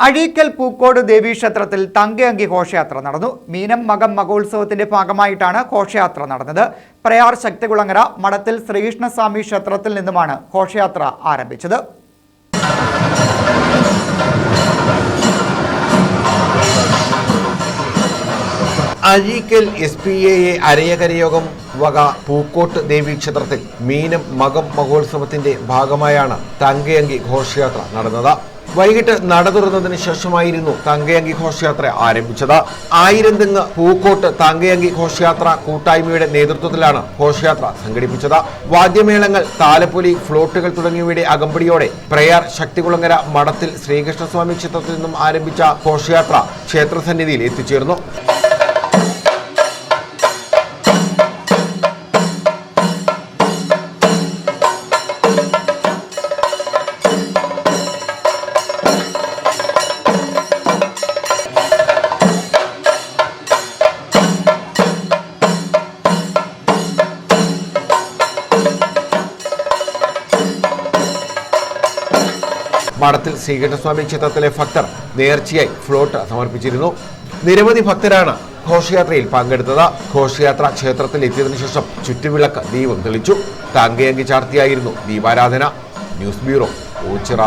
അഴീക്കൽ പൂക്കോട് ദേവീക്ഷേത്രത്തിൽ തങ്കയങ്കി ഘോഷയാത്ര നടന്നു. മീനം മകം മകോത്സവത്തിന്റെ ഭാഗമായിട്ടാണ് ഘോഷയാത്ര നടന്നത്. പ്രയാർ ശക്തികുളങ്ങര മഠത്തിൽ ശ്രീകൃഷ്ണസ്വാമി ക്ഷേത്രത്തിൽ നിന്നുമാണ് ഘോഷയാത്ര ആരംഭിച്ചത്. അഴീക്കൽ എസ് പി എ അരയകരയോഗം വക പൂക്കോട്ട് ദേവീക്ഷേത്രത്തിൽ മീനം മകം മഹോത്സവത്തിന്റെ ഭാഗമായാണ് തങ്കയങ്കി ഘോഷയാത്ര നടന്നത്. വൈകിട്ട് നട തുറന്നതിന് ശേഷമായിരുന്നു തങ്കയങ്കി ഘോഷയാത്ര ആരംഭിച്ചത്. ആയിരം തെങ്ങ് പൂക്കോട്ട് തങ്കയങ്കി ഘോഷയാത്ര കൂട്ടായ്മയുടെ നേതൃത്വത്തിലാണ് ഘോഷയാത്ര സംഘടിപ്പിച്ചത്. വാദ്യമേളങ്ങൾ താലപ്പൊലി ഫ്ലോട്ടുകൾ തുടങ്ങിയവയുടെ അകമ്പടിയോടെ പ്രയാർ ശക്തികുളങ്ങര മഠത്തിൽ ശ്രീകൃഷ്ണസ്വാമി ക്ഷേത്രത്തിൽ നിന്നും ആരംഭിച്ച ഘോഷയാത്ര ക്ഷേത്രസന്നിധിയിൽ എത്തിച്ചേർന്നു. മഠത്തിൽ ശ്രീകൃഷ്ണസ്വാമി ക്ഷേത്രത്തിലെ ഭക്തർ നേർച്ചയായി ഫ്ലോട്ട് സമർപ്പിച്ചിരുന്നു. നിരവധി ഭക്തരാണ് ഘോഷയാത്രയിൽ പങ്കെടുത്തത്. ഘോഷയാത്ര ക്ഷേത്രത്തിൽ എത്തിയതിനു ശേഷം ചുറ്റുവിളക്ക് ദീപം തെളിച്ചു. തങ്കയങ്കി ചാർത്തിയായിരുന്നു ദീപാരാധന. News bureau Ochira.